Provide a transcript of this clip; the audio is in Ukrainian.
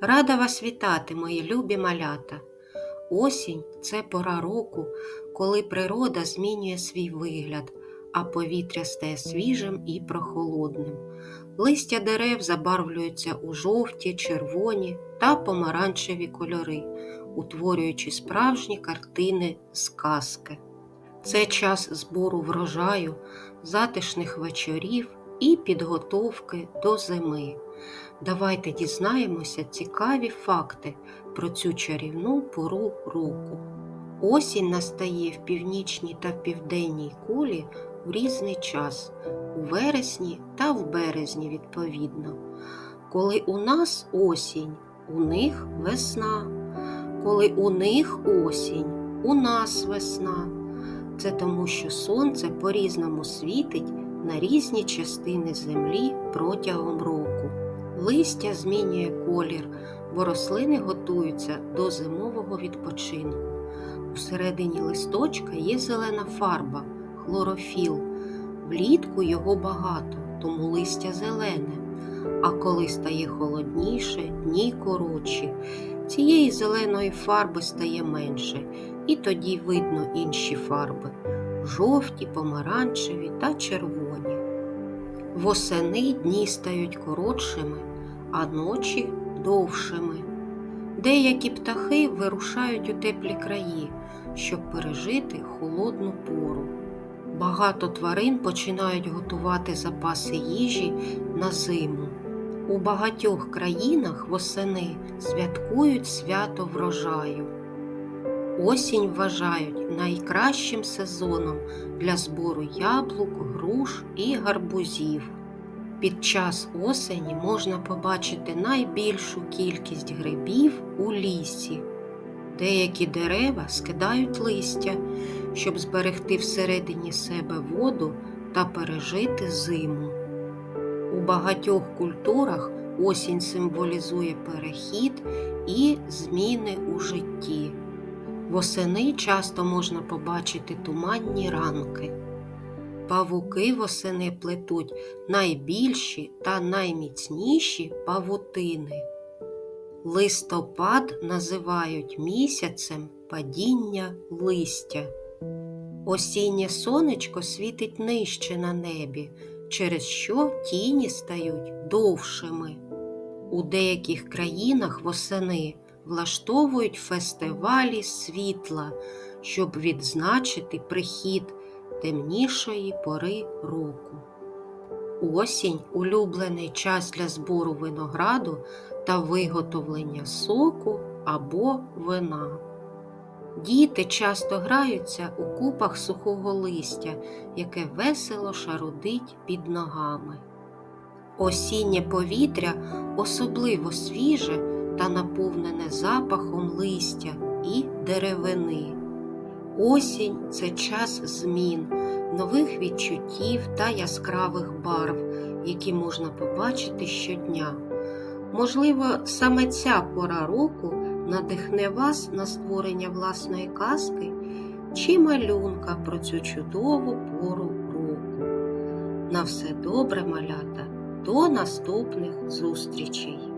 Рада вас вітати, мої любі малята. Осінь це пора року, коли природа змінює свій вигляд, а повітря стає свіжим і прохолодним. Листя дерев забарвлюються у жовті, червоні та помаранчеві кольори, утворюючи справжні картини з. Це час збору врожаю, затишних вечорів і підготовки до зими. Давайте дізнаємося цікаві факти про цю чарівну пору року. Осінь настає в північній та південній кулі у різний час, у вересні та в березні відповідно. Коли у нас осінь, у них весна. Коли у них осінь, у нас весна. Це тому, що сонце по-різному світить на різні частини землі протягом року. Листя змінює колір, бо рослини готуються до зимового відпочинку. Усередині листочка є зелена фарба, хлорофіл. Влітку його багато, тому листя зелене. А коли стає холодніше, дні коротші, цієї зеленої фарби стає менше, і тоді видно інші фарби жовті, помаранчеві та червоні. Восени дні стають коротшими, а ночі довшими. Деякі птахи вирушають у теплі краї, щоб пережити холодну пору. Багато тварин починають готувати запаси їжі на зиму. У багатьох країнах восени святкують свято врожаю. Осінь вважають найкращим сезоном для збору яблук, груш і гарбузів. Під час осені можна побачити найбільшу кількість грибів у лісі. Деякі дерева скидають листя, щоб зберегти всередині себе воду та пережити зиму. У багатьох культурах осінь символізує перехід і зміни у житті. Восени часто можна побачити туманні ранки. Павуки восени плетуть найбільші та найміцніші павутини. Листопад називають місяцем падіння листя. Осіннє сонечко світить нижче на небі, через що тіні стають довшими. У деяких країнах восени влаштовують фестивалі світла, щоб відзначити прихід темнішої пори року. Осінь улюблений час для збору винограду та виготовлення соку або вина. Діти часто граються у купах сухого листя, яке весело шарудить під ногами. Осіннє повітря особливо свіже та наповнене запахом листя і деревини. Осінь це час змін, нових відчуттів та яскравих барв, які можна побачити щодня. Можливо, саме ця пора року надихне вас на створення власної казки чи малюнка про цю чудову пору року. На все добре, малята, до наступних зустрічей!